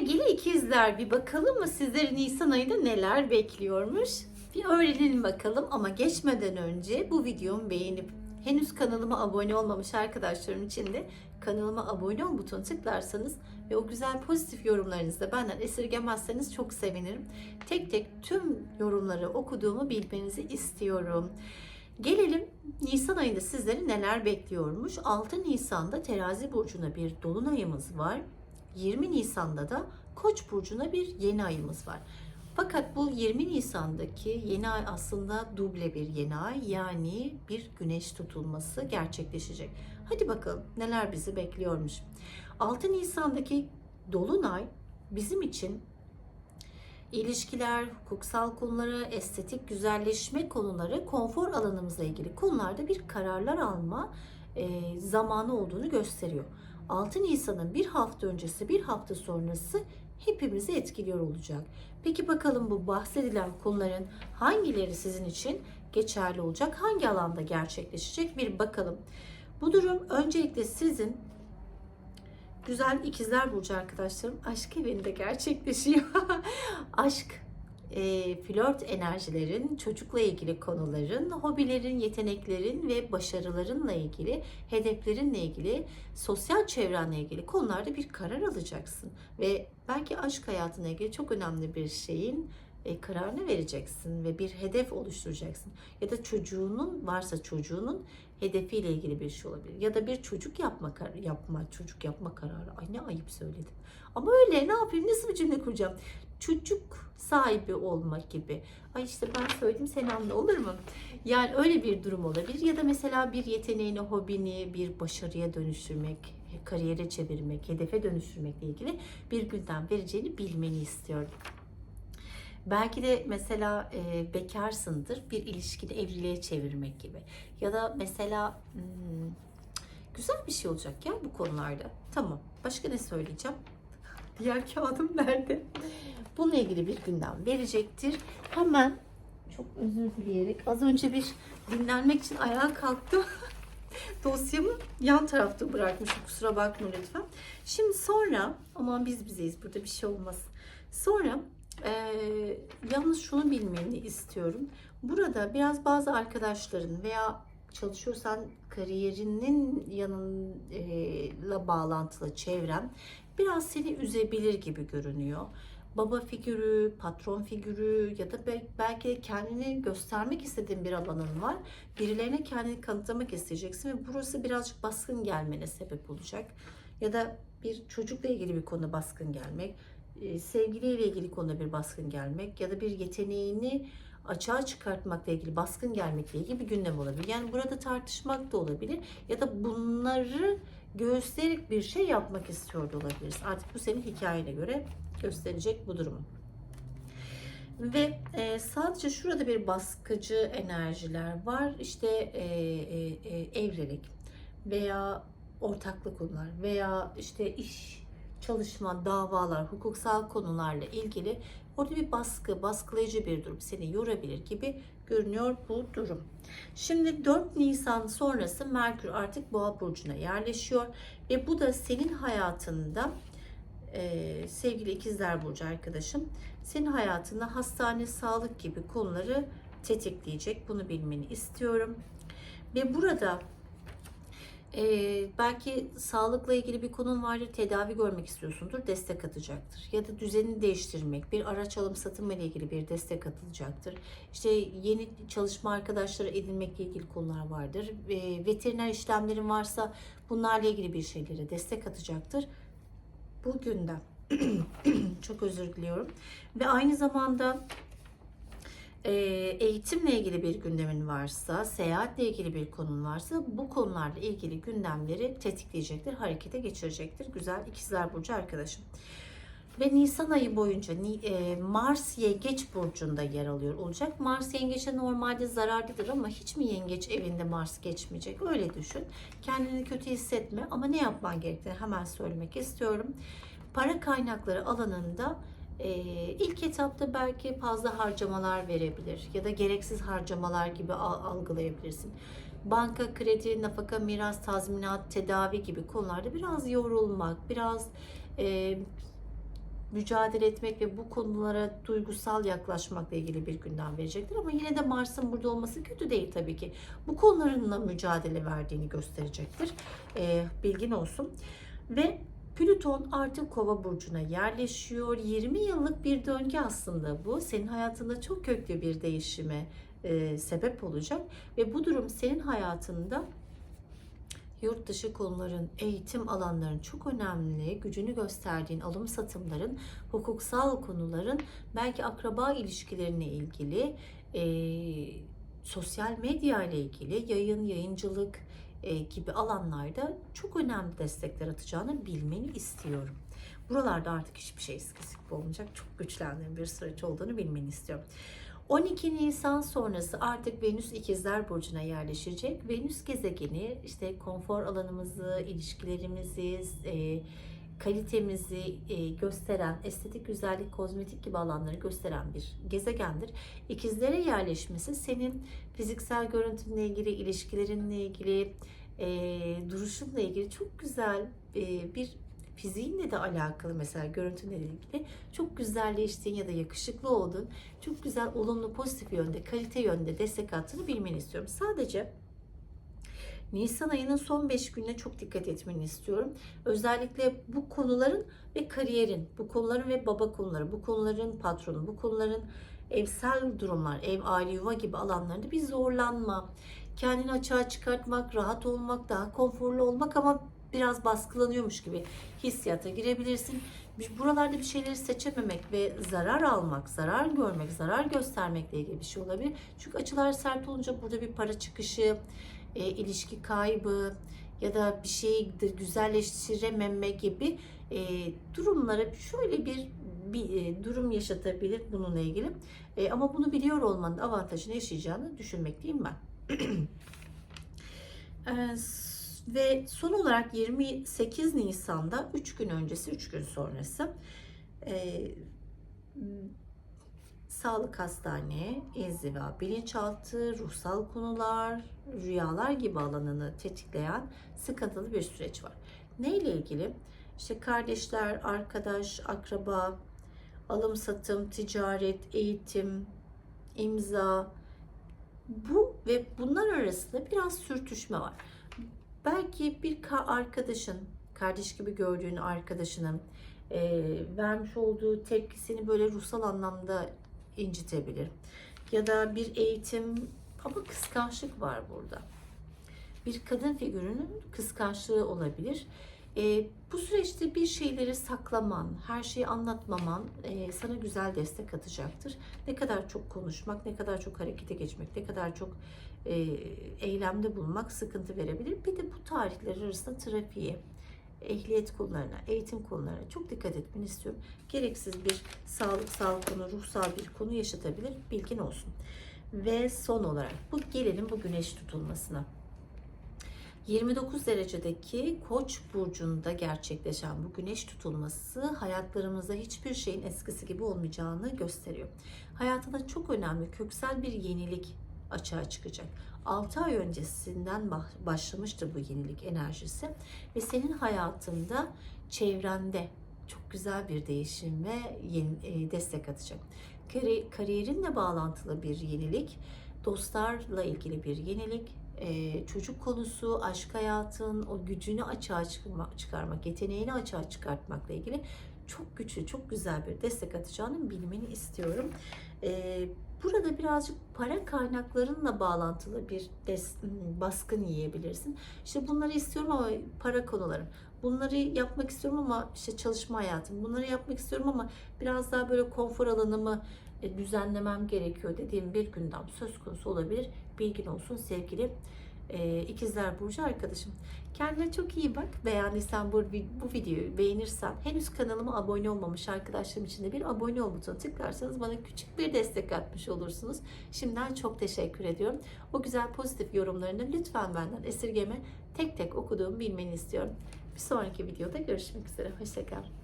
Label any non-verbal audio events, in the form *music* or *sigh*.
Sevgili ikizler bir bakalım mı sizleri Nisan ayında neler bekliyormuş? Bir öğrenelim bakalım ama geçmeden önce bu videomu beğenip henüz kanalıma abone olmamış arkadaşlarım için de kanalıma abone ol butonu tıklarsanız ve o güzel pozitif yorumlarınızı da benden esirgemezseniz çok sevinirim. Tek tek tüm yorumları okuduğumu bilmenizi istiyorum. Gelelim Nisan ayında sizleri neler bekliyormuş. 6 Nisan'da Terazi burcuna bir dolunayımız var. 20 Nisan'da da Koç burcuna bir yeni ayımız var. Fakat bu 20 Nisan'daki yeni ay aslında duble bir yeni ay yani bir güneş tutulması gerçekleşecek. Hadi bakalım neler bizi bekliyormuş. 6 Nisan'daki dolunay bizim için ilişkiler, hukuksal konuları, estetik güzelleşme konuları, konfor alanımızla ilgili konularda bir kararlar alma e, zamanı olduğunu gösteriyor. 6 Nisan'ın bir hafta öncesi, bir hafta sonrası hepimizi etkiliyor olacak. Peki bakalım bu bahsedilen konuların hangileri sizin için geçerli olacak? Hangi alanda gerçekleşecek? Bir bakalım. Bu durum öncelikle sizin güzel ikizler burcu arkadaşlarım aşk evinde gerçekleşiyor. *laughs* aşk, e, flört enerjilerin, çocukla ilgili konuların, hobilerin, yeteneklerin ve başarılarınla ilgili, hedeflerinle ilgili, sosyal çevrenle ilgili konularda bir karar alacaksın. Ve belki aşk hayatına ilgili çok önemli bir şeyin e, kararını vereceksin ve bir hedef oluşturacaksın. Ya da çocuğunun varsa çocuğunun hedefiyle ilgili bir şey olabilir. Ya da bir çocuk yapma yapma çocuk yapma kararı. Ay ne ayıp söyledim. Ama öyle ne yapayım nasıl bir cümle kuracağım? Çocuk sahibi olmak gibi. Ay işte ben söyledim sen anla olur mu? Yani öyle bir durum olabilir. Ya da mesela bir yeteneğini, hobini bir başarıya dönüştürmek, kariyere çevirmek, hedefe dönüştürmekle ilgili bir gündem vereceğini bilmeni istiyorum. Belki de mesela e, bekarsındır bir ilişkini evliliğe çevirmek gibi. Ya da mesela hmm, güzel bir şey olacak ya bu konularda. Tamam. Başka ne söyleyeceğim? Diğer kağıdım nerede? Bununla ilgili bir gündem verecektir. Hemen çok özür dileyerek az önce bir dinlenmek için ayağa kalktım. *laughs* Dosyamı yan tarafta bırakmışım. Kusura bakma lütfen. Şimdi sonra aman biz bizeyiz burada bir şey olmaz. Sonra ee, yalnız şunu bilmeni istiyorum. Burada biraz bazı arkadaşların veya çalışıyorsan kariyerinin yanıyla bağlantılı çevren biraz seni üzebilir gibi görünüyor. Baba figürü, patron figürü ya da bel- belki kendini göstermek istediğin bir alanın var. Birilerine kendini kanıtlamak isteyeceksin ve burası birazcık baskın gelmene sebep olacak. Ya da bir çocukla ilgili bir konu baskın gelmek, sevgiliyle ilgili konuda bir baskın gelmek ya da bir yeteneğini açığa çıkartmakla ilgili baskın gelmekle ilgili bir gündem olabilir. Yani burada tartışmak da olabilir ya da bunları göstererek bir şey yapmak istiyor da olabiliriz. Artık bu senin hikayene göre gösterecek bu durumu. Ve e, sadece şurada bir baskıcı enerjiler var. İşte e, e, e, evlilik veya ortaklık konular veya işte iş çalışma, davalar, hukuksal konularla ilgili orada bir baskı, baskılayıcı bir durum seni yorabilir gibi görünüyor bu durum. Şimdi 4 Nisan sonrası Merkür artık Boğa burcuna yerleşiyor ve bu da senin hayatında e, sevgili ikizler burcu arkadaşım senin hayatında hastane, sağlık gibi konuları tetikleyecek. Bunu bilmeni istiyorum. Ve burada ee, belki sağlıkla ilgili bir konun vardır, tedavi görmek istiyorsundur, destek atacaktır. Ya da düzenini değiştirmek, bir araç alım satımla ile ilgili bir destek atılacaktır. İşte yeni çalışma arkadaşları edinmekle ilgili konular vardır. Ee, veteriner işlemlerin varsa bunlarla ilgili bir şeylere destek atacaktır. Bu gündem. *clears throat* Çok özür diliyorum. Ve aynı zamanda e, eğitimle ilgili bir gündemin varsa, seyahatle ilgili bir konun varsa bu konularla ilgili gündemleri tetikleyecektir, harekete geçirecektir. Güzel ikizler burcu arkadaşım. Ve Nisan ayı boyunca e, Mars Yengeç burcunda yer alıyor olacak. Mars Yengeç'e normalde zararlıdır ama hiç mi Yengeç evinde Mars geçmeyecek? Öyle düşün. Kendini kötü hissetme ama ne yapman gerektiğini hemen söylemek istiyorum. Para kaynakları alanında ee, ilk etapta belki fazla harcamalar verebilir ya da gereksiz harcamalar gibi al- algılayabilirsin. Banka, kredi, nafaka, miras, tazminat, tedavi gibi konularda biraz yorulmak, biraz e, mücadele etmek ve bu konulara duygusal yaklaşmakla ilgili bir gündem verecektir. Ama yine de Mars'ın burada olması kötü değil tabii ki. Bu konularınla mücadele verdiğini gösterecektir. Ee, bilgin olsun. Ve Plüton artık Kova burcuna yerleşiyor. 20 yıllık bir döngü aslında bu. Senin hayatında çok köklü bir değişime e, sebep olacak ve bu durum senin hayatında yurt dışı konuların, eğitim alanların çok önemli, gücünü gösterdiğin alım satımların, hukuksal konuların, belki akraba ilişkilerine ilgili, e, sosyal medya ile ilgili, yayın, yayıncılık gibi alanlarda çok önemli destekler atacağını bilmeni istiyorum. Buralarda artık hiçbir şey gibi olmayacak. Çok güçlendiğin bir süreç olduğunu bilmeni istiyorum. 12 Nisan sonrası artık Venüs İkizler Burcu'na yerleşecek. Venüs gezegeni işte konfor alanımızı, ilişkilerimizi, e, kalitemizi e, gösteren, estetik güzellik, kozmetik gibi alanları gösteren bir gezegendir. İkizlere yerleşmesi senin fiziksel görüntünle ilgili, ilişkilerinle ilgili, e, duruşunla ilgili çok güzel e, bir fiziğinle de alakalı mesela görüntünle ilgili çok güzelleştiğin ya da yakışıklı olduğun çok güzel olumlu pozitif yönde kalite yönde destek attığını bilmeni istiyorum. Sadece Nisan ayının son 5 gününe çok dikkat etmeni istiyorum. Özellikle bu konuların ve kariyerin, bu konuların ve baba konuları, bu konuların patronu, bu konuların evsel durumlar, ev, aile, yuva gibi alanlarında bir zorlanma, kendini açığa çıkartmak, rahat olmak, daha konforlu olmak ama biraz baskılanıyormuş gibi hissiyata girebilirsin. Buralarda bir şeyleri seçememek ve zarar almak, zarar görmek, zarar göstermekle ilgili bir şey olabilir. Çünkü açılar sert olunca burada bir para çıkışı, e, ilişki kaybı ya da bir şeyi güzelleştirememe gibi e, durumlara şöyle bir bir e, durum yaşatabilir bununla ilgili. E, ama bunu biliyor olmanın avantajını yaşayacağını düşünmekteyim *clears throat* ben. e, ve son olarak 28 Nisan'da 3 gün öncesi 3 gün sonrası e, sağlık hastane, inziva, bilinçaltı, ruhsal konular, rüyalar gibi alanını tetikleyen sıkıntılı bir süreç var. Neyle ilgili? İşte kardeşler, arkadaş, akraba, alım satım, ticaret, eğitim, imza bu ve bunlar arasında biraz sürtüşme var. Belki bir arkadaşın, kardeş gibi gördüğün arkadaşının e, vermiş olduğu tepkisini böyle ruhsal anlamda incitebilir. Ya da bir eğitim ama kıskançlık var burada. Bir kadın figürünün kıskançlığı olabilir. E, bu süreçte bir şeyleri saklaman, her şeyi anlatmaman e, sana güzel destek atacaktır. Ne kadar çok konuşmak, ne kadar çok harekete geçmek, ne kadar çok e, eylemde bulunmak sıkıntı verebilir. Bir de bu tarihler arasında trafiğe, ehliyet konularına, eğitim konularına çok dikkat etmeni istiyorum. Gereksiz bir sağlıksal konu, ruhsal bir konu yaşatabilir. Bilgin olsun. Ve son olarak bu gelelim bu güneş tutulmasına. 29 derecedeki Koç burcunda gerçekleşen bu güneş tutulması hayatlarımızda hiçbir şeyin eskisi gibi olmayacağını gösteriyor. Hayatında çok önemli köksel bir yenilik açığa çıkacak. 6 ay öncesinden başlamıştır bu yenilik enerjisi ve senin hayatında, çevrende çok güzel bir değişim ve yeni, e, destek atacak. Kari, kariyerinle bağlantılı bir yenilik, dostlarla ilgili bir yenilik, e, çocuk konusu, aşk hayatın, o gücünü açığa çıkarmak, yeteneğini açığa çıkartmakla ilgili çok güçlü, çok güzel bir destek atacağını bilmeni istiyorum. E, burada birazcık para kaynaklarınla bağlantılı bir des, baskın yiyebilirsin. İşte bunları istiyorum ama para konularım. Bunları yapmak istiyorum ama işte çalışma hayatım. Bunları yapmak istiyorum ama biraz daha böyle konfor alanımı e, düzenlemem gerekiyor dediğim bir gündem söz konusu olabilir. Bilgin olsun sevgili e, ikizler Burcu arkadaşım. Kendine çok iyi bak. Beğendiysen bu, bu videoyu beğenirsen henüz kanalıma abone olmamış arkadaşlarım için de bir abone ol butonuna tıklarsanız bana küçük bir destek atmış olursunuz. Şimdiden çok teşekkür ediyorum. O güzel pozitif yorumlarını lütfen benden esirgeme tek tek okuduğumu bilmeni istiyorum. Bir sonraki videoda görüşmek üzere. Hoşçakal.